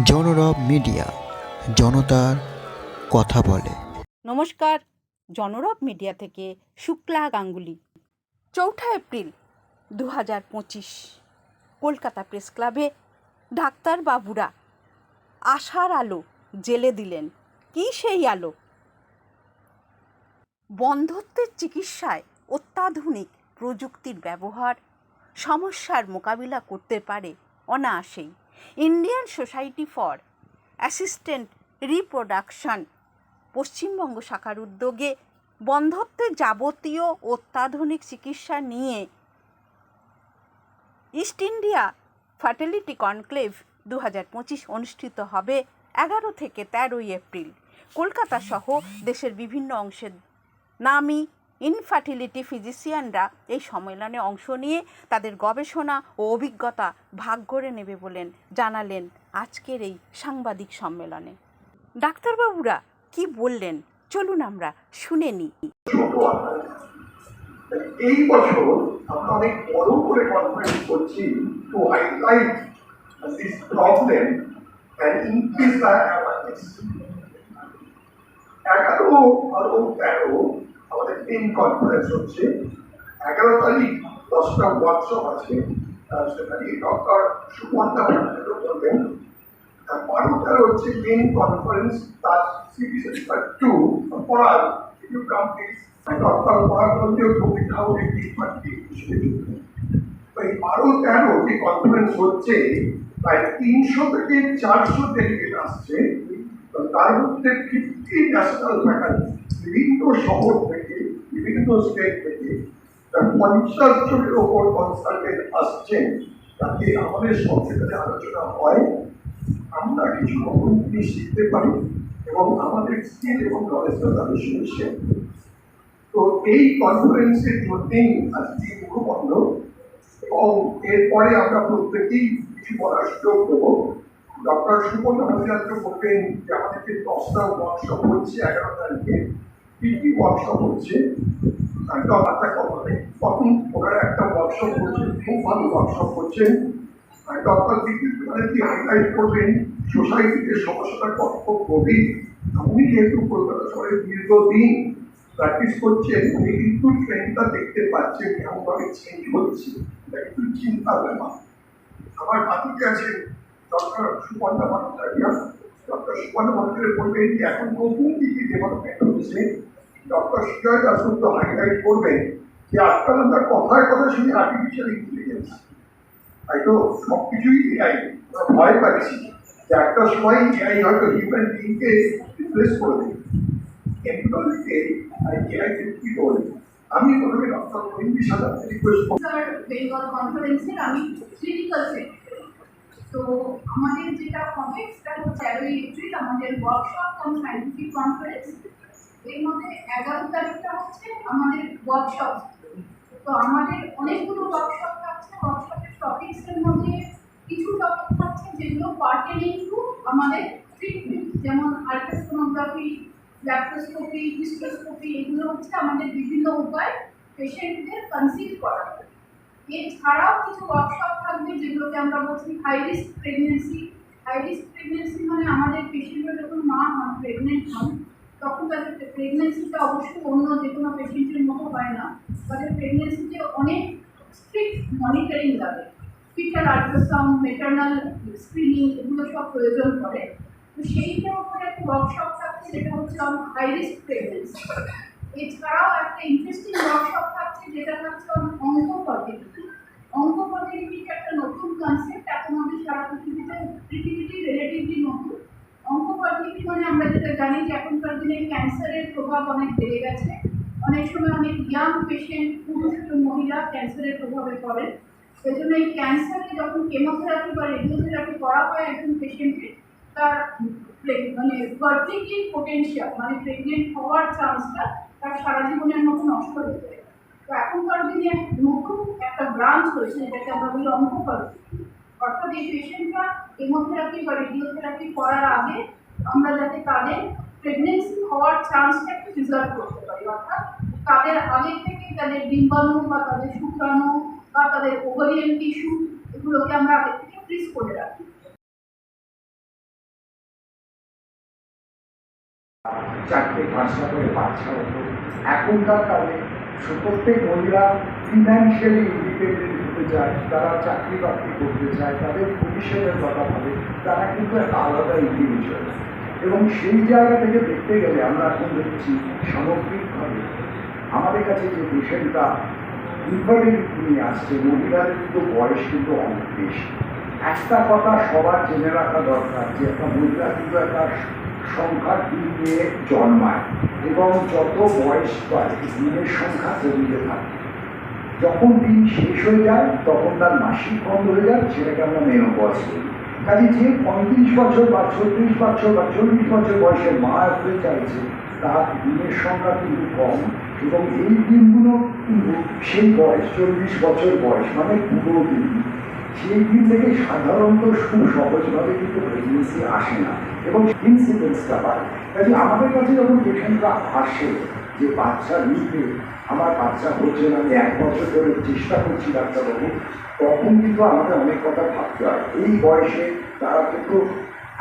জনরব media, জনতার কথা বলে। নমস্কার, জনরব মিডিয়া থেকে শুক্লা গাঙ্গুলি। চৌঠা এপ্রিল দু হাজার পঁচিশ, কলকাতা প্রেস ক্লাবে ডাক্তারবাবুরা আশার আলো জেলে দিলেন। কী সেই আলো? বন্ধত্বের চিকিৎসায় অত্যাধুনিক প্রযুক্তির ব্যবহার, সমস্যার মোকাবিলা করতে পারে অনায়াসেই। Indian society for assistant reproduction Paschimbanga শাখার উদ্যোগে বন্ধত্বের যাবতীয় অত্যাধুনিক চিকিৎসা নিয়ে ইস্ট ইন্ডিয়া ফার্টিলিটি কনক্লেভ দু হাজার পঁচিশ অনুষ্ঠিত হবে এগারো থেকে তেরোই এপ্রিল। কলকাতা সহ দেশের বিভিন্ন অংশের নামি ইনফার্টিলিটি ফিজিশিয়ানরা এই সম্মেলনে অংশ নিয়ে তাদের গবেষণা ও অভিজ্ঞতা ভাগ করে নেবে বলেন, জানালেন আজকের এই সাংবাদিক সম্মেলনে। ডাক্তারবাবুরা, কি বললেন? চলুন আমরা শুনে নিই। এই বছর আমরা অনেক বড় করে কনফারেন্স করছি to highlight this problem and increase the awareness এগারো বারো তেরো তিন কনফারেন্স হচ্ছে। এগারো তারিখ দশটা ওয়ার্কশপ আছে। সেখানে ডক্টর সুমন্তা ভট্টাচার্য বলবেন। আর বারো তেরো হচ্ছে মেন কনফারেন্স তার সিবিসি টু পড়ার। ইউ কাম প্লিজ ডক্টর পরাগন্তীয় কবিতাও একটি পার্টি এই বারো তেরো যে কনফারেন্স হচ্ছে, প্রায় তিনশো থেকে চারশো ডেলিগেট আসছে। তার মধ্যে ফিফটি ন্যাশনাল ফ্যাকাল্টি বিভিন্ন শহর স্টেট থেকে প্রায় পঞ্চাশ জনের ওপর কনসালটেন্ট আসছেন যাতে আমাদের সেখানে আলোচনা হয় আমরা কিছু নতুন জিনিস শিখতে পারি এবং আমাদের স্কিল এবং নলেজটা তাদের সঙ্গে তো এই কনফারেন্সের জন্যেই আজকে মুখবন্ধ এবং এরপরে আমরা প্রত্যেকেই কিছু বলার সুযোগ দেবো। ডক্টর সুমন ভট্টাচার্য বলবেন যে আমাদের যে দশটা ওয়ার্কশপ হচ্ছে, এগারো তারিখে। কি কি ওয়ার্কশপ হচ্ছে? একটা কথা প্রথম ওনারা একটা ওয়ার্কশপ করছেন, খুব ভালো ওয়ার্কশপ করছেন। ডক্টর দীপিত ব্যানার্জি হাইলাইট করবেন? সোসাইটিতে সমস্যাটা কত গভীর? যেহেতু কলকাতা শহরে দীর্ঘদিন প্র্যাকটিস করছেন উনি কিন্তু ট্রেনটা দেখতে পাচ্ছেন কেমনভাবে চেঞ্জ হচ্ছে। এটা কিন্তু চিন্তার ব্যাপার। আমার বাতিতে আছে ডক্টর সুপর্ণা ভট্টাচার্য। ডক্টর সুপর্ণা ভট্টাচার্য বলবেন যে, এখন নতুন কি কি ডেভেলপমেন্ট হচ্ছে? ডক্টর সুজয় দাসগুপ্ত হাইলাইট করবেন যে আজকাল আমরা কথায় কথা শুনি আর্টিফিশিয়াল ইন্টেলিজেন্স তো সব কিছুই এআই ভয় পাচ্ছি যে একটা সময় এআই হয়তো হিউম্যান বিংকে রিপ্লেস করে দেবে। এমপ্লয়িকে এআই কি করবে আমি প্রথমে ডক্টর মহিন্দি সাদা রিকোয়েস্ট করব। স্যার বেঙ্গল কনফারেন্সের আমি ক্লিনিক্যাল সেক্রেটারি তো আমাদের যেটা হবে, সেটা হচ্ছে তেরোই এপ্রিল আমাদের ওয়ার্কশপ কাম সাইন্টিফিক কনফারেন্স এর মধ্যে এগারো তারিখটা হচ্ছে আমাদের ওয়ার্কশপ তো আমাদের অনেকগুলো ওয়ার্কশপ থাকছে। ওয়ার্কশপের টপিক্সের মধ্যে কিছু টপিক থাকছে যেগুলো পার্টেনিং টু আমাদের ট্রিটমেন্ট যেমন আল্ট্রাসোনোগ্রাফি ল্যাপ্রোস্কোপি হিস্ট্রোস্কোপি এগুলো হচ্ছে আমাদের বিভিন্ন উপায় পেশেন্টদের কনসিভ করা এছাড়াও কিছু ওয়ার্কশপ থাকবে যেগুলোকে আমরা বলছি high risk pregnancy high risk pregnancy মানে আমাদের পেশেন্টরা যখন মা হন প্রেগনেন্ট হন তখন তাদের প্রেগনেন্সিটা অবশ্যই অন্য যে কোনো পেশেন্টের মতো হয় না তাদের প্রেগনেন্সিতে অনেক স্ট্রিক্ট মনিটরিং লাগে। ফিটার আল্ট্রাসাউন্ড মেটার্নাল স্ক্রিনিং এগুলো সব প্রয়োজন পড়ে। তো সেইটার উপরে একটা ওয়ার্কশপ থাকছে, যেটা হচ্ছে হাই রিস্ক প্রেগনেন্সি এছাড়াও একটা ইন্টারেস্টিং ওয়ার্কশপ থাকছে, যেটা হচ্ছে থাকছে অঙ্ক ফার্টিলিটি অঙ্ক ফার্টিলিটি একটা নতুন কনসেপ্ট এখন আমাদের সারা পৃথিবীতে পৃথিবীতে রিলেটিভলি নতুন। মানে আমরা যেটা জানি যে এখনকার দিনে ক্যান্সারের প্রভাব অনেক বেড়ে গেছে। অনেক সময় অনেক ইয়াং পেশেন্ট পুরুষ এবং মহিলা ক্যান্সারের প্রভাবে পড়েন সেই জন্য এই ক্যান্সারে যখন কেমোথেরাপি বা রেডিওথেরাপি করা হয় একজন পেশেন্টের তার মানে ফার্টিলিটি পোটেনশিয়াল মানে প্রেগনেন্ট হওয়ার চান্সটা তার সারা জীবনের মতো নষ্ট হয়ে যায়। তো এখনকার দিনে নতুন একটা ব্রাঞ্চ হয়েছে যেটাকে আমরা বলি অঙ্কোফার্টি অর্থাৎ এই পেশেন্টরা কেমোথেরাপি বা রেডিওথেরাপি করার আগে আমরা যাতে তাদের প্রেগনেন্সি হওয়ার চান্সটা একটু রিজার্ভ করতে পারি, অর্থাৎ তাদের আগে থেকে তাদের ডিম্বাণু বা তাদের শুক্রাণু বা তাদের ওভারিয়ান টিস্যু এগুলোকে আমরা আগে থেকে ফ্রিজ করে রাখি। চারটে পাঁচটা করে বাচ্চা হতো এখনকার কালে প্রত্যেক মহিলা ফিনান্সিয়ালি ইন্ডিপেন্ডেন্ট হতে চায়, তারা চাকরি বাকরি করতে চায়, তাদের ভবিষ্যতের কথা ভাবে, তারা কিন্তু একটা আলাদা ইন্ডিভিজুয়াল এবং সেই জায়গা থেকে দেখতে গেলে আমরা এখন দেখছি সামগ্রিকভাবে আমাদের কাছে যে পেশেন্টরা ইনফার্টিলিটি নিয়ে আসছে, মহিলাদের কিন্তু বয়স কিন্তু অনেক বেশি। একটা কথা সবার জেনে রাখা দরকার যে একটা মহিলা কিন্তু একটা সংখ্যার দিন জন্মায় এবং যত বয়স পায় দিনের সংখ্যা কমিতে থাকে। যখন দিন শেষ হয়ে যায়, তখন তার মাসিক বন্ধ হয়ে যায় সেটাকে আমরা মেনোপজ করি কাজে যে পঁয়ত্রিশ বছর বা ছত্রিশ বছর বা চল্লিশ বছর বয়সে মা হয়ে চাইছে, তার দিনের সংখ্যা কিন্তু কম এবং এই দিনগুলো কিন্তু সেই বয়স, চল্লিশ বছর বয়স মানে পুরো দিন। সেই দিন থেকে সাধারণত খুব সহজভাবে কিন্তু প্রেগনেন্সি আসে না এবং ইনসিডেন্সটা বাড়ে। কাজে আমাদের কাছে যখন পেশেন্টরা আসে যে বাচ্চা নিতে আমার বাচ্চা হচ্ছে না, আমি এক বছর ধরে চেষ্টা করছি ডাক্তারবাবু, তখন কিন্তু আমাদের অনেক কথা ভাবতে হয়। এই বয়সে তারা কিন্তু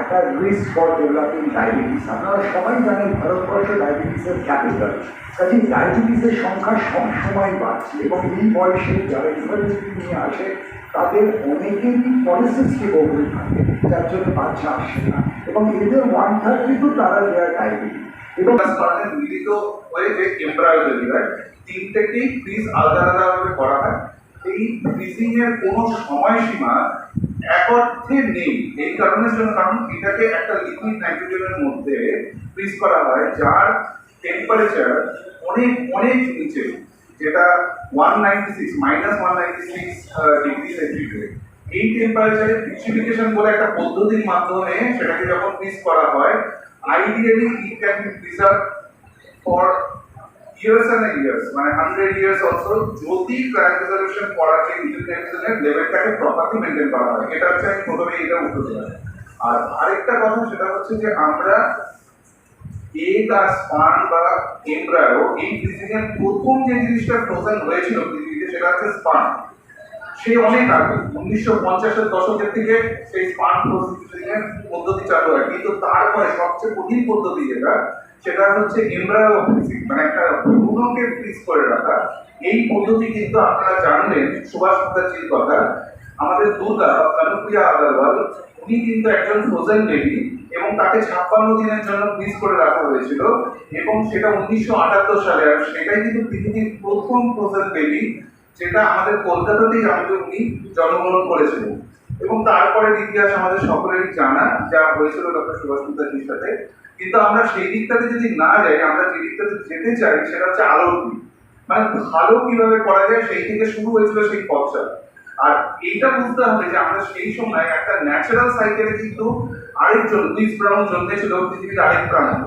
একটা রিস্ক ফর ডেভেলপিং ডায়াবেটিস আপনারা সবাই জানেন ভারতবর্ষ ডায়াবেটিসের ক্যাপিটাল কাজে ডায়াবেটিসের সংখ্যা সবসময় বাড়ছে এবং এই বয়সে যারা ইনফার্টিলিটি নিয়ে আসে, তাদের অনেকেরই পলিসিস্টিক ওভারি থাকে, যার জন্য বাচ্চা আসে না। এবং এদের থার্ড কিন্তু তারা দেয় ডায়াবেটিস এবং মিলিত হয়ে যে এমব্রায়ো হয় তিনটেকেই ফ্রিজ আলাদা আলাদা ভাবে করা হয়? এই ফ্রিজিং এর কোনো সময়সীমা এক অর্থে নেই। এই জন্য কারণ এটাকে একটা লিকুইড নাইট্রোজেনের মধ্যে ফ্রিজ করা হয়, যার টেম্পারেচার অনেক অনেক নিচে, যেটা one ninety six minus one ninety six degree centigrade এই টেম্পারেচারে ফিক্সিফিকেশন বলে একটা পদ্ধতির মাধ্যমে সেটাকে যখন ফ্রিজ করা হয় ideally it can be preserve for years and years মানে হান্ড্রেড ইয়ার্স অলসো যদি ক্রায়োপ্রিজার্ভেশন করার যে নিউট্রিশনের লেভেলটাকে প্রপারলি মেনটেন করা হয়। এটা হচ্ছে আমি প্রথমে এটা উত্তর দিলাম। আর আরেকটা কথা সেটা হচ্ছে যে আমরা এগ আর স্পান বা এমব্রায়ো এই পৃথিবীর প্রথম যে জিনিসটা ফ্রোজেন হয়েছিল পৃথিবীতে, সেটা হচ্ছে স্পান সে অনেক আগে উনিশশো পঞ্চাশের দশকের থেকে সেই স্পান প্রসেসিংয়ের পদ্ধতি চালু হয়। কিন্তু তারপরে সবচেয়ে কঠিন পদ্ধতি যেটা, সেটা হচ্ছে এমব্রায়ো ফ্রিজিং মানে একটা ভ্রূণকে ফ্রিজ করে রাখা। এই পদ্ধতি কিন্তু আপনারা জানলেন সুভাষ মুখার্জির কথা। আমাদের দুর্গা কানুপ্রিয়া আগরওয়াল, উনি কিন্তু একজন ফ্রোজেন বেবি এবং তাকে ছাপ্পান্ন দিনের জন্য ফ্রিজ করে রাখা হয়েছিল এবং সেটা উনিশশো আটাত্তর সালে। আর সেটাই কিন্তু পৃথিবীর প্রথম ফ্রোজেন বেবি যেটা আমাদের কলকাতাতেই আমাদের উনি জন্মগ্রহণ করেছিলেন। এবং তারপরের ইতিহাস আমাদের সকলেরই জানা, যা হয়েছিল ডক্টর সুভাষ মুখার্জির সাথে কিন্তু আমরা সেই দিকটাতে যদি না যাই, আমরা যে দিকটাতে যেতে চাই, সেটা হচ্ছে আলোর দিক মানে ভালো কীভাবে করা যায়, সেই থেকে শুরু হয়েছিল সেই পথটা। আর এইটা বুঝতে হবে যে আমরা সেই সময় একটা ন্যাচারাল সাইকেলে কিন্তু আরেকজন লুইস ব্রাউন জন্মেছিল, পৃথিবীর আরেক প্রান্ত।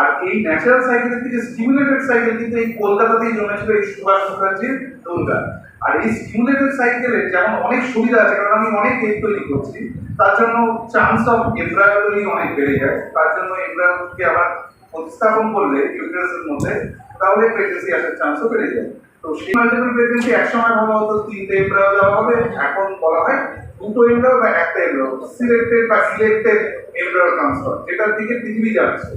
আর এই ন্যাচারাল সাইকেলের থেকে স্টিমুলেটেড সাইকেল কিন্তু এই কলকাতাতেই জন্মেছিল এই সুভাষ মুখার্জির দুর্গা আর এই স্টিমুলেটেড সাইকেলের যেমন অনেক সুবিধা আছে, কারণ আমি অনেক কেক তৈরি করছি, তার জন্য চান্স অফ এমব্রায়ো তৈরি অনেক বেড়ে যায়। তার জন্য এমব্রায়োকে আবার প্রতিস্থাপন করলে ইউটারাসের মধ্যে, তাহলে প্রেগনেন্সি আসার চান্সও বেড়ে যায়। তো সেই মাল্টিপল প্রেগনেন্সি একসময় ভাবা হতো, তিনটে এমব্রায়ো দেওয়া হবে, এখন বলা হয় দুটো এমব্রায়ো বা একটা এমব্রায়ো সিলেক্টেড বা সিলেক্টেড এমব্রায়ো ট্রান্সফার যেটার দিকে পৃথিবী যাচ্ছে।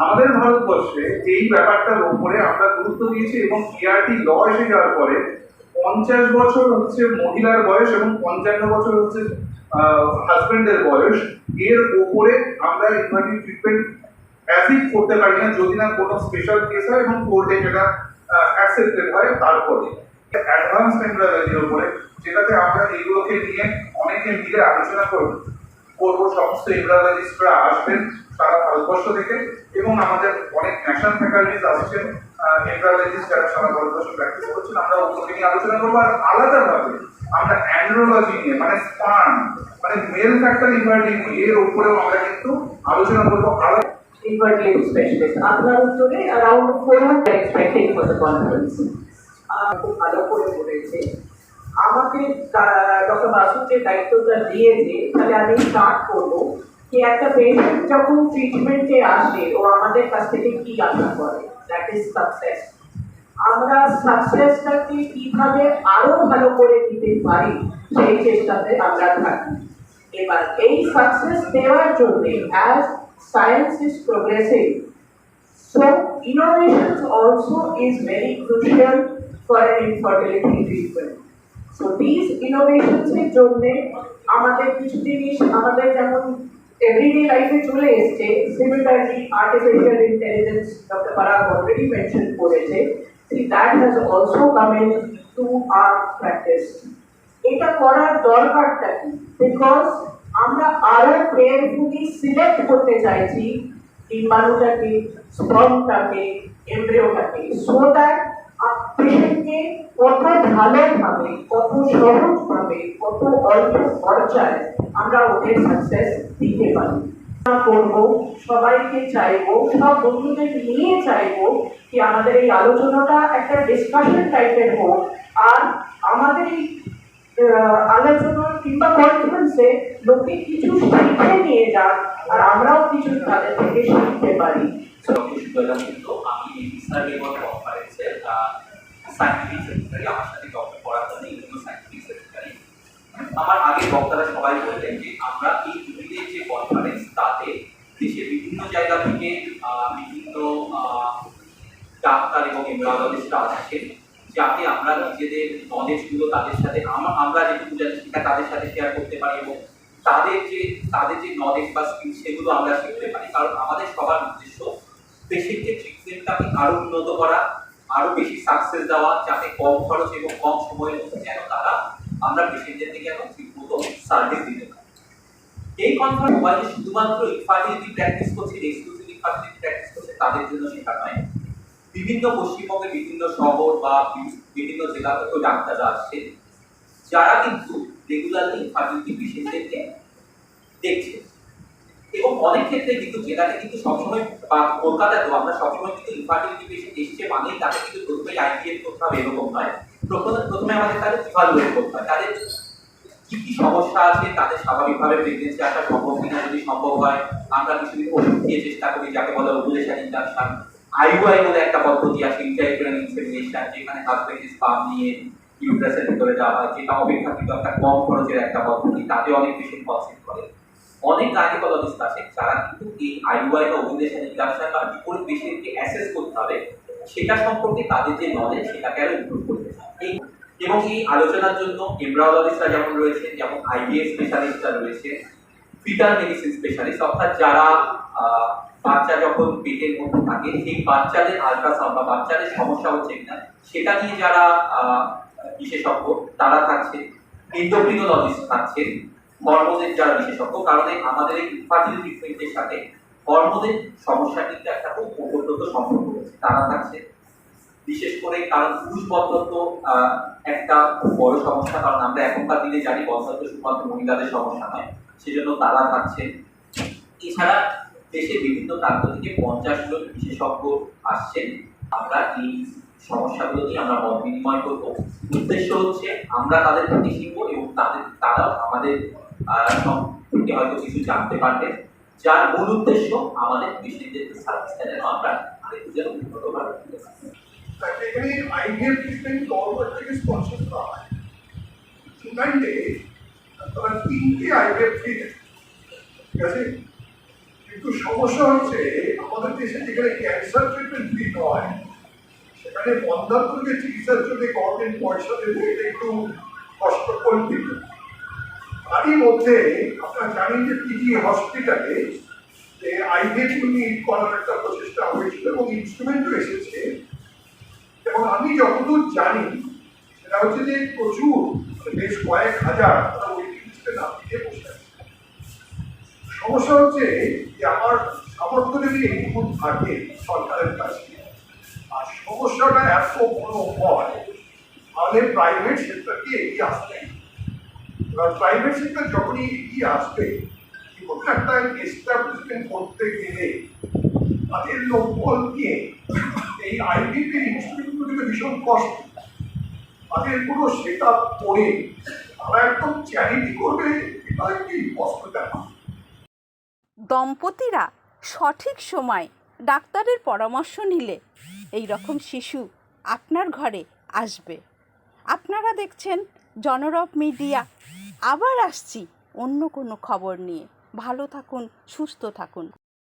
আমাদের ভারতবর্ষে এই ব্যাপারটার উপরে আমরা গুরুত্ব দিয়েছি এবং পিআরটি ল এসে যাওয়ার পরে পঞ্চাশ বছর হচ্ছে মহিলার বয়স এবং পঞ্চান্ন বছর হচ্ছে হাজবেন্ডের বয়স। এর উপরে আমরা ইনভার্টিভ ট্রিটমেন্ট অ্যাসিড করতে পারি না, যদি না কোনো স্পেশাল কেস হয় এবং কোর্টে যেটা অ্যাকসেপ্টেড হয় তারপরে। অ্যাডভান্স টেম্পারেচারের উপরে, যেটাতে আমরা এইগুলোকে নিয়ে অনেকে মিলে আলোচনা করব। করব সমস্ত এমব্রয়ডারিস্টরা আসবেন সারা ভারতবর্ষ থেকে এবং আমাদের অনেক ন্যাশনাল ফ্যাকাল্টিস আসছেন এমব্রয়ডারিস্ট যারা সারা ভারতবর্ষ প্র্যাকটিস করছেন, আমরা ওগুলোকে নিয়ে আলোচনা করব। আর আলাদাভাবে আমরা অ্যান্ড্রোলজি নিয়ে মানে স্পান মানে মেল ফ্যাক্টর ইনভার্টিং এর উপরেও আমরা কিন্তু আলোচনা করব। আলাদা infertility specialist. আপনার উত্তরে around four hundred expecting খুব ভালো করে আমাকে ডক্টর বাসুর যে দায়িত্বটা দিয়েছে, তাহলে আমি স্টার্ট করব যে একটা পেশেন্ট যখন ট্রিটমেন্টে আসে, ও আমাদের কাছ থেকে কি আশা করে? দ্যাট ইজ সাকসেস আমরা সাকসেসটাকে কীভাবে আরও ভালো করে দিতে পারি, সেই চেষ্টাতে আমরা থাকি। এবার এই সাকসেস দেওয়ার জন্য as science is progressive So innovations also is very crucial for an infertility treatment. These innovations এর জন্য আমাদের কিছু জিনিস আমাদের যেমন এভরিডে লাইফে চলে এসছে similarly artificial intelligence doctor Parag already mention করেছে। See, that has also come in to our practice এটা করার দরকারটা কি? বিকজ আমরা আরও কেয়ারফুলি সিলেক্ট করতে চাইছি, ডিম্বাণুটাকে স্পর্মটাকে এমব্রিওটাকে সো দ্যাট পেশেন্টকে কত ভালোভাবে, কত সহজভাবে, কত অল্প খরচায় আমরা ওদের সাকসেস দিতে পারি। করব, সবাইকে চাইব, সব বন্ধুদের নিয়ে চাইব কি আমাদের এই আলোচনাটা একটা ডিসকাশন টাইপের হোক। আর আমাদের এই আলোচনা কিংবা কনফারেন্সে লোকে কিছু শিখে নিয়ে যান আর আমরাও কিছু তাদের থেকে শিখতে পারি। আমি সায়েন্টিফিক আমার সাথে ডক্টর পড়াশোনা ইউনিভার্সিটি সায়েন্টিফিক আমার আগের বক্তারা সবাই বললেন যে আমরা এই দুদিনের যে কনফারেন্স তাতে দেশের বিভিন্ন জায়গা থেকে বিভিন্ন ডাক্তার এবং এমব্রয়ডারিস্টরা আসছেন যাতে আমরা নিজেদের নলেজগুলো তাদের সাথে আমরা যেটুকু জানি সেটা তাদের সাথে শেয়ার করতে পারি এবং তাদের যে তাদের যে নলেজ বা স্কিল সেগুলো আমরা শিখতে পারি কারণ আমাদের সবার উদ্দেশ্য পেশেন্টের ট্রিটমেন্টটাকে আরও উন্নত করা আরও বেশি সাকসেস দেওয়া, যাতে কম খরচ এবং কম সময়ের মধ্যে যেন তারা আমরা পেশেন্টদেরকে যেন ঠিকমতো সার্ভিস দিতে পারি। এই কনফারেন্স মোবাইলে শুধুমাত্র ইনফার্টিলিটি প্র্যাকটিস করছে এক্সক্লুসিভ ইনফার্টিলিটি প্র্যাকটিস করছে, তাদের জন্য শেখা নয়। বিভিন্ন পশ্চিমবঙ্গের বিভিন্ন শহর বা বিভিন্ন জেলা থেকেও ডাক্তাররা আসছে যারা কিন্তু রেগুলারলি ইনফার্টিলিটি পেশেন্টদেরকে দেখছে। এবং অনেক ক্ষেত্রে কিন্তু জেলাতে কিন্তু সবসময় বা কলকাতাতেও আমরা সবসময় কিন্তু ইনফার্টিলিটি পেশেন্ট এসছে মানেই তাকে কিন্তু প্রথমেই আইভিএফ করতে হবে এরকম নয়। প্রথমে প্রথমে আমাদের তাদের ইভালুয়েট করতে হয়। তাদের কি কি সমস্যা আছে, তাদের স্বাভাবিকভাবে প্রেগনেন্সি আসা সম্ভব কিনা যদি সম্ভব হয়, আমরা কিছুদিন ওষুধ দিয়ে চেষ্টা করি, যাকে বলে ওভুলেশন ইন্ডাকশন আইওআই বলে একটা পদ্ধতি আছে ইন্টারগ্রেন ইনসেমিনেশন যেখানে হাজবেন্ড স্পাম নিয়ে ইউট্রাসের ভিতরে যাওয়া হয়, যেটা অপেক্ষাকৃত একটা কম খরচের একটা পদ্ধতি, তাতে অনেক বেশি কনসেপ্ট করে। অনেক গাইনোকোলজিস্ট আছে তারা কিন্তু এই আইওআই বা ওভুলেশন ইন্ডাকশন বা বিপরীত পেশেন্টকে অ্যাসেস করতে হবে, সেটা সম্পর্কে তাদের যে নলেজ সেটাকে আরও ইমপ্রুভ করতে এই এবং এই আলোচনার জন্য এমব্রায়োলজিস্টরা যেমন রয়েছে, যেমন আইবিএস স্পেশালিস্টরা রয়েছে ফিটাল মেডিসিন স্পেশালিস্ট অর্থাৎ যারা বাচ্চা যখন পেটের মধ্যে থাকে, সেই বাচ্চাদের আলট্রাসাউন্ড বা বাচ্চাদের সমস্যা হচ্ছে কিনা, সেটা নিয়ে যারা বিশেষজ্ঞ, তারা থাকছে এন্ডোক্রিনোলজিস্ট থাকছেন হরমোনের যারা বিশেষজ্ঞ, কারণ আমাদের এই ইনফার্টিলিটি ট্রিটমেন্টের সাথে হরমোনের সমস্যা কিন্তু একটা খুব ওতপ্রোত সম্পর্ক রয়েছে, তারা থাকছে। বিশেষ করে কারণ পুরুষ বন্ধত্ব একটা বড় সমস্যা, কারণ আমরা এখনকার দিনে জানি বন্ধত্ব শুধুমাত্র মহিলাদের সমস্যা নয়, সেজন্য তারা থাকছে। এছাড়া দেশের বিভিন্ন প্রান্ত থেকে পঞ্চাশ জন বিশেষজ্ঞ আসছেন। আমরা এই সমস্যাগুলো নিয়ে আমরা মত বিনিময় করব। উদ্দেশ্য হচ্ছে আমরা তাদের থেকে শিখব এবং তাদের তারাও আমাদের হয়তো কিছু জানতে পারবে। যার মূল উদ্দেশ্য আমাদের পেশেন্টদেরকে সার্ভিসটা যেন আমরা আরেকটু যেন উন্নতভাবে এখানে আইভিএফ ট্রিটমেন্ট থেকে স্পন্সর করা হয়। সুগান্ডে তিনটে আইভিএফ ট্রিটমেন্ট ঠিক আছে? কিন্তু সমস্যা হচ্ছে, আমাদের দেশে যেখানে ক্যান্সার ট্রিটমেন্ট ফ্রি হয় সেখানে বন্ধাত্মকে চিকিৎসার জন্য গভর্নমেন্ট পয়সা দেবে এটা একটু কষ্টকল্পিত তারই মধ্যে আপনারা জানেন যে পিজি হসপিটালে যে আইভিএফ ইউনিট করার একটা প্রচেষ্টা হয়েছিল এবং ইনস্ট্রুমেন্টও এসেছে। এবং আমি যতদূর জানি, সেটা হচ্ছে যে প্রচুর মানে বেশ কয়েক হাজার তারা ওয়েটিং লিস্টে নাম দিয়ে বসে আছে। সমস্যা হচ্ছে যে আমার সামর্থ্য যদি এইটুকু থাকে সরকারের কাছে সমস্যাটা এত বড় হয় তাহলে প্রাইভেট সেক্টরকে এগিয়ে আসতে হবে। এবার প্রাইভেট সেক্টর যখনই এগিয়ে আসবে কোনো একটা এস্টাবলিশমেন্ট করতে গেলে তাদের লোকবল এই আইডিপির ইনস্টিটিউটগুলিকে ভীষণ কষ্ট তাদের পুরো সেট করে তারা একদম চ্যারিটি করবে, এটা একটি কষ্ট ব্যাপার দম্পতিরা সঠিক সময় ডাক্তারের পরামর্শ নিলে এই রকম শিশু আপনার ঘরে আসবে। আপনারা দেখছেন জনরব মিডিয়া। আবার আসছি অন্য কোনো খবর নিয়ে। ভালো থাকুন, সুস্থ থাকুন।